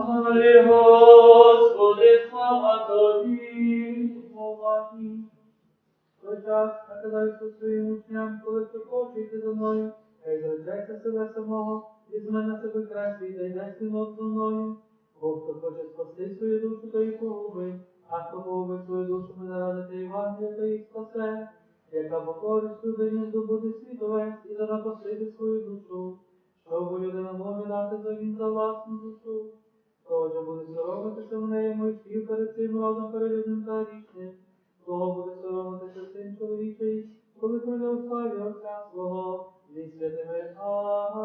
Але Господи, слава Тобі, Богатій. За мною, хай зайдеться себе самого, візьме за мною. Бо хто хоче свою душу, то і погубить, а хто погубить свою душу. Отже, буде соромитися в неї Мойсів перед цим родом перелюдним та річним. Того буде соромитися син чоловічий, коли пройде у славі Отця свого зі святими. Ага.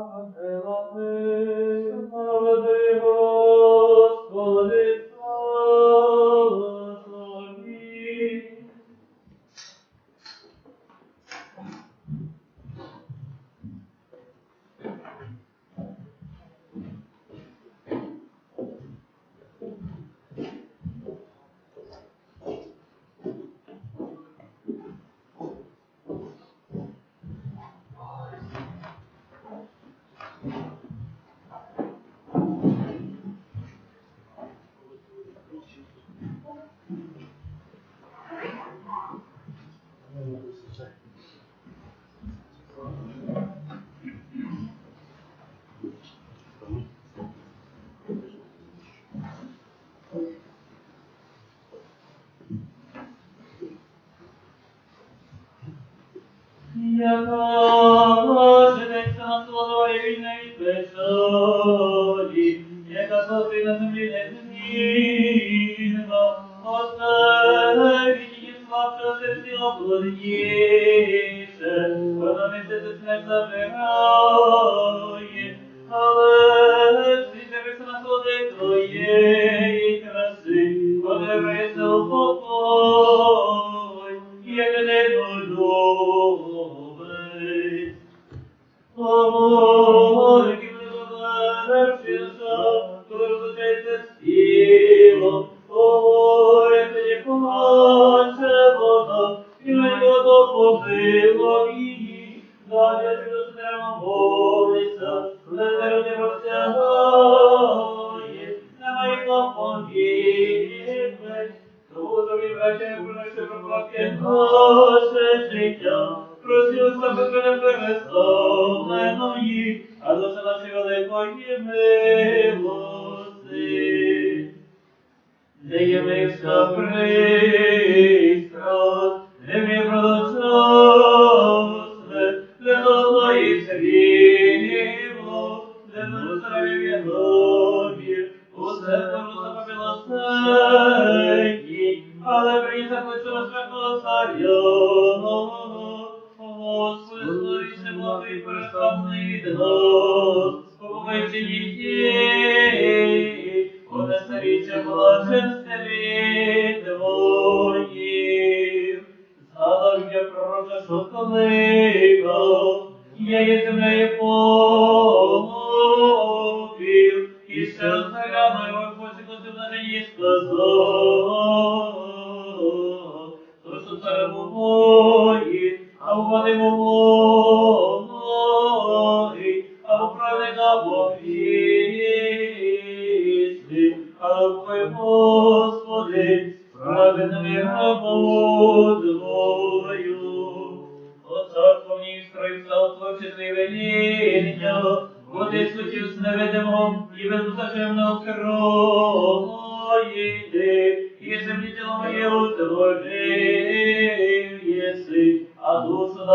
Let me approach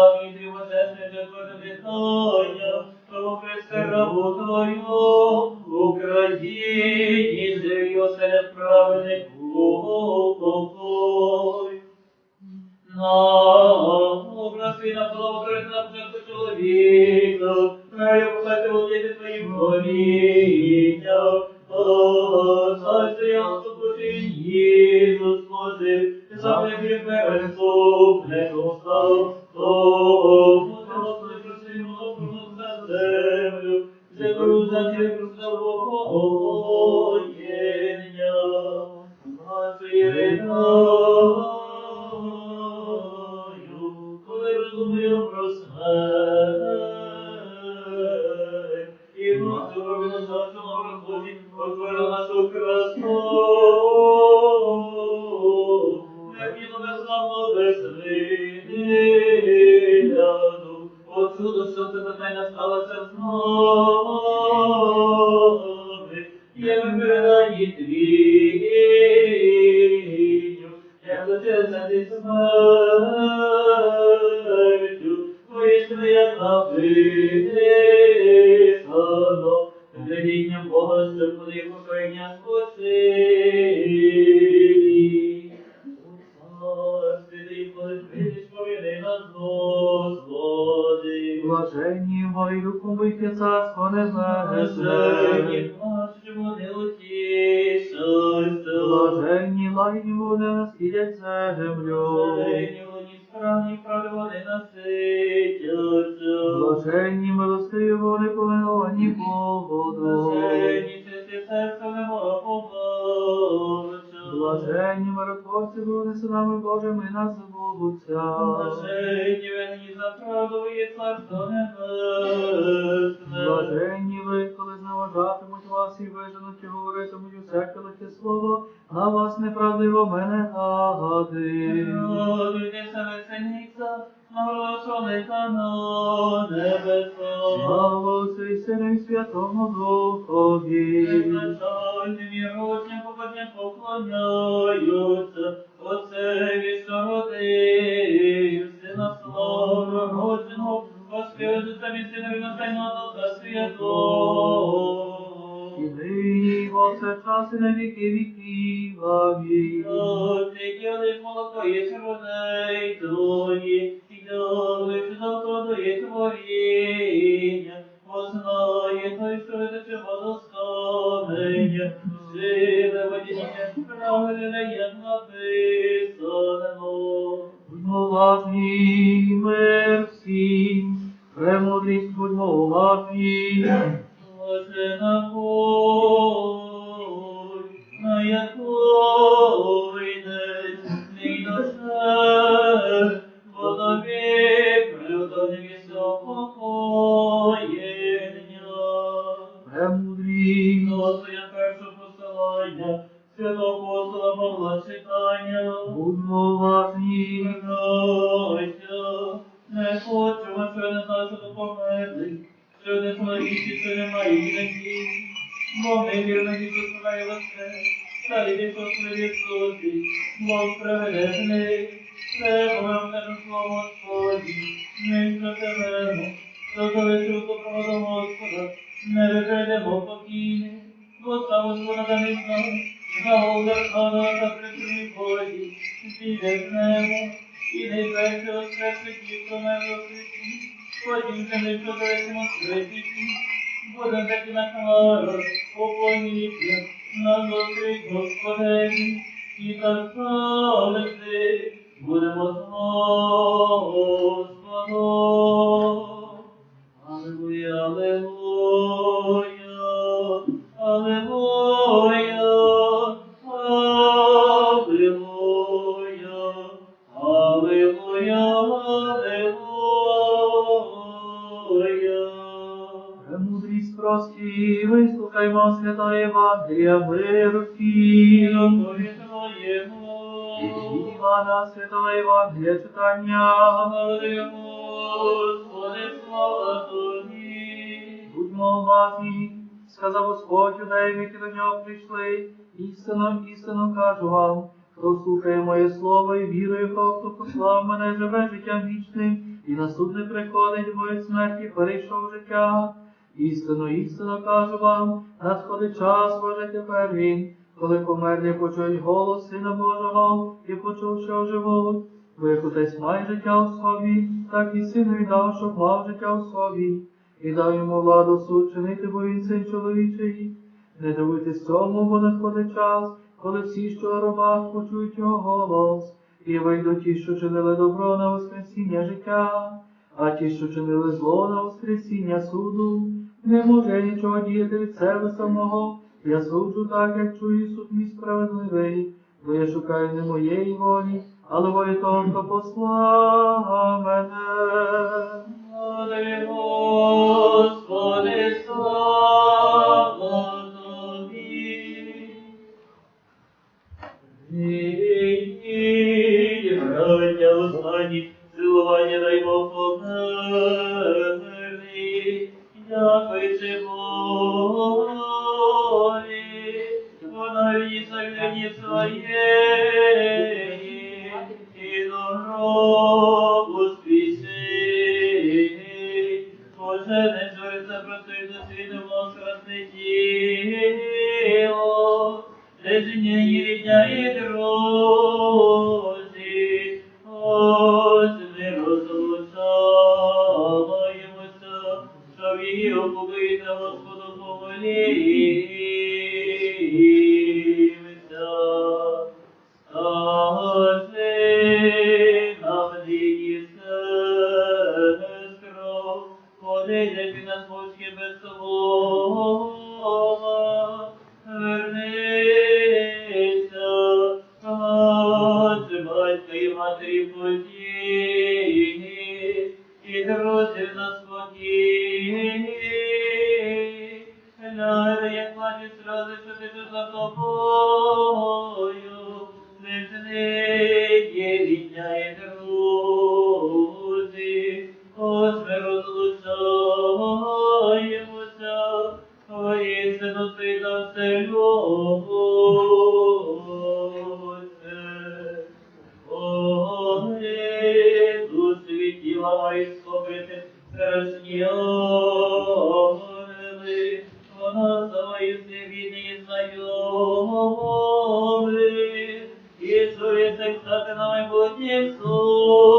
мамі, дивосесне житло дихання, тому Христа рабу Твою, Україну. Спочилі. Святий, коли прийдеш, повідай нас, Господи. Блаженні мої духовиті царство не небесне. Ви, коли зневажатимуть вас і виженуть, і говоритимуть усяке лихе слово, а вас неправдиво мене гади. Радуйтеся, веселіться, наголошеника на небеса. Слава Отцю і Сину і Святому Духові. Безначальним і ручним покладням поклоняються, Отцеві, що родив, Сина славу родженого, Господи, і Синові настайного Духа Святого. І нині, і повсякчас, і на веки віків. Амінь. Ти ділиш молоко є червоней твої, і ділиш завтра доє творіння, Господеві, і так правити будемо з. Аллилуйя, аллилуйя, вислухаймо свята Євангелія миру всім. Івана святого Євангелія читання. Господи, слава Тобі. Будьмо уважні, сказав Господь юдеям, які до нього прийшли. Істинно, істинно кажу вам, хто слухає моє слово і вірує в того, хто послав мене, живе життям вічним, і на суд не приходить, бо від смерті перейшов життя. Істинно, істинно кажу вам, надходить час, може тепер він, коли померлі почують голос Сина Божого і почувши оживуть. Отець має життя у собі, так і сину дав, щоб мав життя у собі, і дав йому владу суд чинити, бо син чоловічий. Не дивуйтесь цьому, бо надходить час, коли всі, що робах, почують його голос, і вийдуть ті, що чинили добро на воскресіння життя, а ті, що чинили зло на воскресіння суду, не може нічого діяти від себе самого. Я суджу так, як чую суд мій справедливий, бо я шукаю не моєї волі, але волі того, хто послав мене. Господи, Господи, голові, вона віза в своєї і добро. Спасою свій знайомий, і чує секса на майбутніх слух.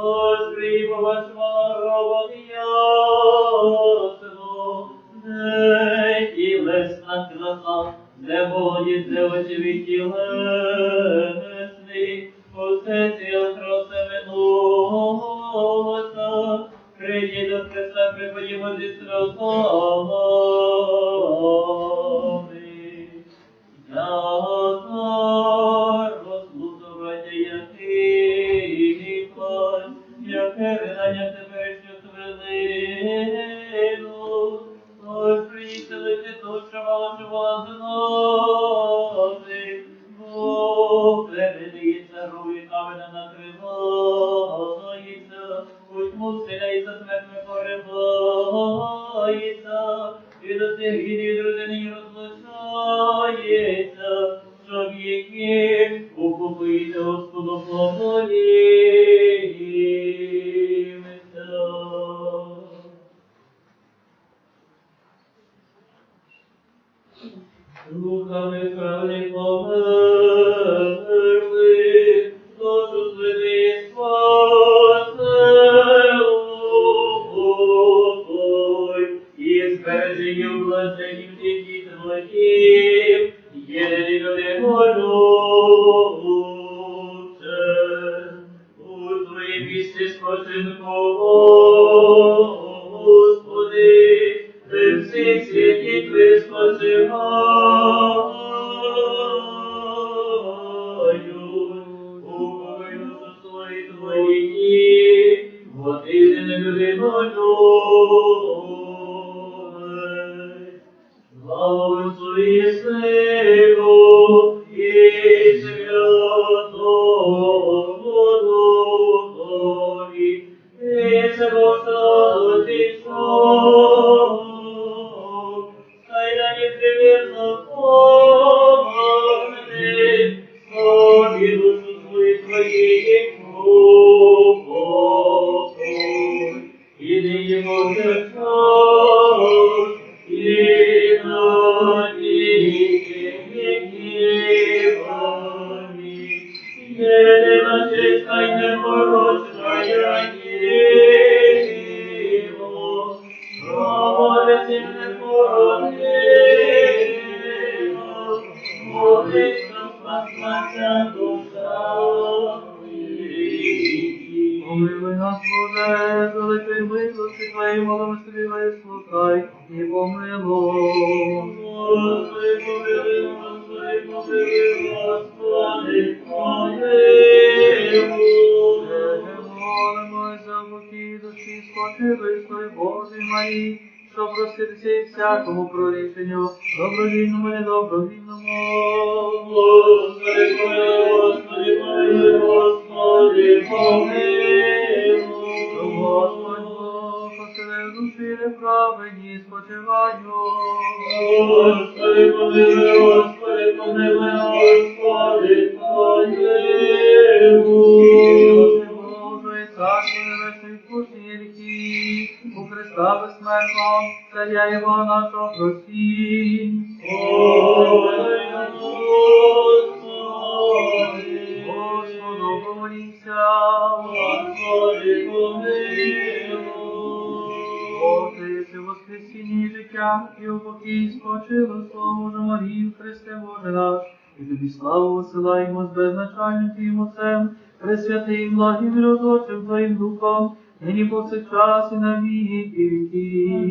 O scrivo vachmano robo Dios. yararlanan öğrenciler mult timp, el nu de mult помилуй нас, Боже, великої милості Твоєї, молимо собі вислухай і помилуй. Господи, помилуй, Господи, помилуй, Господи, помилуй. Молимося, поки душі сплатили, стой Божі мої, що проститися і всякому прорішенню, добровільному, недобровільному. Господи, помилуй, Господи, помилуй, Господи, помилуй. Господь Бог, поселив душі неправедні, спочиваю. Господи, помилуй, Господи, помилуй, Господи, помилуй. Боже, царство відпущення гріхів, у Христа безсмертного, царя просім. Помилуй нас, Господи. Життя, і у покій спочило Слово Боже Марію, Христе Боже наш, і тобі славу висилаємо з безначальним Твоїм Отцем, Пресвятим, благим, миротворчим Твоїм Духом, нині повсякчас і на віки віків.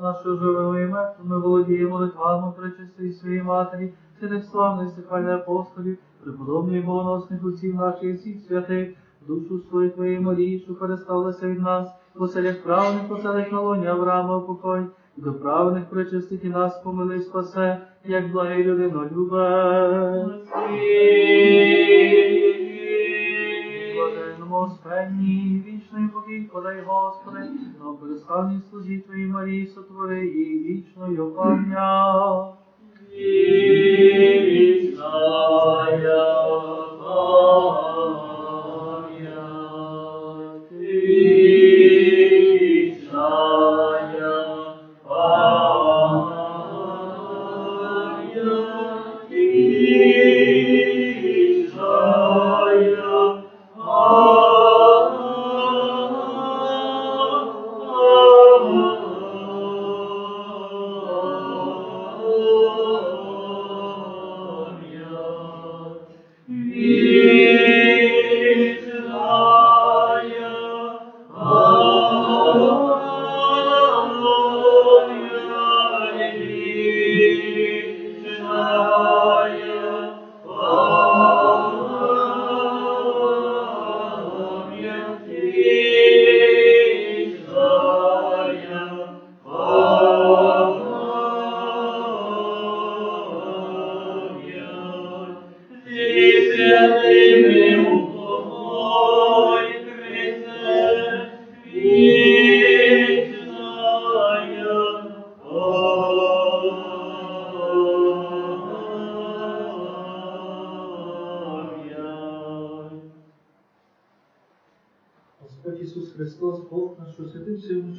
Істинний Бог, наш, що і мертвим, ми володіємо молитвами причистої своїй матері, святих славних сихвальних апостолів, преподобних богоносних отців наших всіх святих, душу свою Твоєї Марії, що пересталася від нас, поселях правних, поселях на лоні Авраама упокой, і до правних причистих і нас помили спасе, як благий людино любе. Спенні, вічний покій подай, Господи, на перестанній слузі Твої Марії сотвори її вічною пам'ять.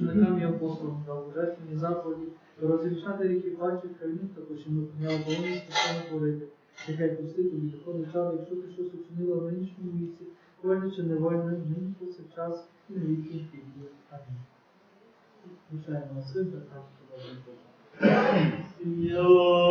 Ученикам і апостолам дав божественні заповіді, що розрішати ріки пальців хранів, також і ми прийняв повністю саме творити. Нехай пусти тобі доходить час, якщо ти щось учинила в нинішньому віці, вольно чи невольно, нині повсякчас і на віки віків. Амінь. На син, так, Божий Бог. Люди